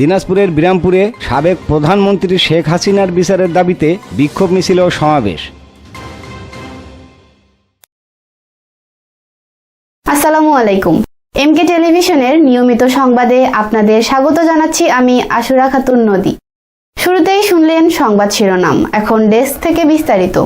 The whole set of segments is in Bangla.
দিনাজপুরের বিরামপুরে সাবেক প্রধানমন্ত্রী শেখ হাসিনার বিচারের দাবিতে বিক্ষোভ মিছিল ও সমাবেশ। আসসালামু আলাইকুম। এমকে টেলিভিশনের নিয়মিত সংবাদে আপনাদের স্বাগত জানাচ্ছি আমি আশুরা খাতুন নদী। শুরুতেই শুনলেন সংবাদ শিরোনাম, এখন ডেস্ক থেকে বিস্তারিত।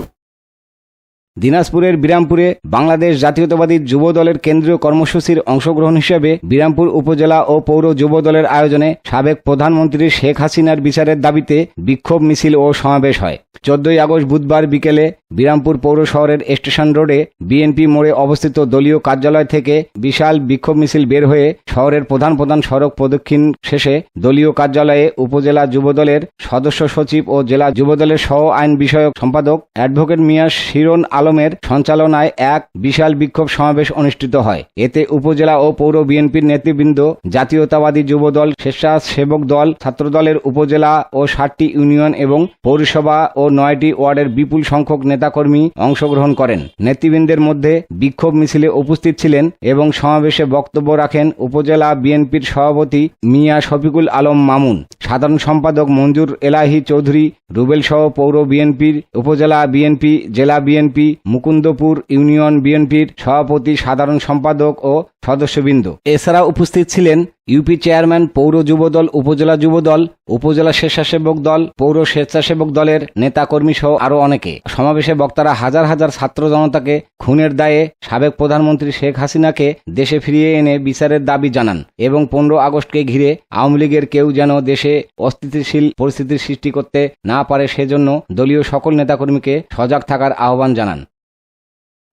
দিনাজপুরের বিরামপুরে বাংলাদেশ জাতীয়তাবাদী যুব দলের কেন্দ্রীয় কর্মসূচির অংশগ্রহণ হিসেবে বিরামপুর উপজেলা ও পৌর যুব দলের আয়োজনে সাবেক প্রধানমন্ত্রী শেখ হাসিনার বিচারের দাবিতে বিক্ষোভ মিছিল ও সমাবেশ হয়। চোদ্দই আগস্ট বুধবার বিকেলে বিরামপুর পৌর শহরের স্টেশন রোডে বিএনপি মোড়ে অবস্থিত দলীয় কার্যালয় থেকে বিশাল বিক্ষোভ মিছিল বের হয়ে শহরের প্রধান প্রধান সড়ক প্রদক্ষিণ শেষে দলীয় কার্যালয়ে উপজেলা যুবদলের সদস্য সচিব ও জেলা যুবদলের সহ আইন বিষয়ক সম্পাদক অ্যাডভোকেট মিয়া শিরন আলমের সঞ্চালনায় এক বিশাল বিক্ষোভ সমাবেশ অনুষ্ঠিত হয়। এতে উপজেলা ও পৌর বিএনপির নেতৃবৃন্দ, জাতীয়তাবাদী যুবদল, স্বেচ্ছাসেবক দল, ছাত্রদলের উপজেলা ও ষাটটি ইউনিয়ন এবং পৌরসভা ও নয়টি ওয়ার্ডের বিপুল সংখ্যক নেতাকর্মী অংশগ্রহণ করেন। নেতৃবৃন্দের মধ্যে বিক্ষোভ মিছিলে উপস্থিত ছিলেন এবং সমাবেশে বক্তব্য রাখেন উপজেলা বিএনপির সভাপতি মিয়া শফিকুল আলম মামুন। সাধারণ সম্পাদক মঞ্জুর এলাহি চৌধুরী, রুবেল সহ পৌর বিএনপির উপজেলা বিএনপি, জেলা বিএনপি, মুকুন্দপুর ইউনিয়ন বিএনপির সভাপতি সাধারণ সম্পাদক ও সদস্যবৃন্দ। এছাড়া উপস্থিত ছিলেন ইউপি চেয়ারম্যান, পৌর যুবদল, উপজেলা যুবদল, উপজেলা স্বেচ্ছাসেবক দল, পৌর স্বেচ্ছাসেবক দলের নেতাকর্মী সহ আরও অনেকে। সমাবেশে বক্তারা হাজার হাজার ছাত্র জনতাকে খুনের দায়ে সাবেক প্রধানমন্ত্রী শেখ হাসিনাকে দেশে ফিরিয়ে এনে বিচারের দাবি জানান এবং পনেরো আগস্টকে ঘিরে আওয়ামী লীগের কেউ যেন দেশে অস্থিতিশীল পরিস্থিতির সৃষ্টি করতে না পারে সেজন্য দলীয় সকল নেতাকর্মীকে সজাগ থাকার আহ্বান জানান।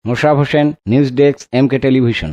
Mosharraf Hossain, news desk, MK television.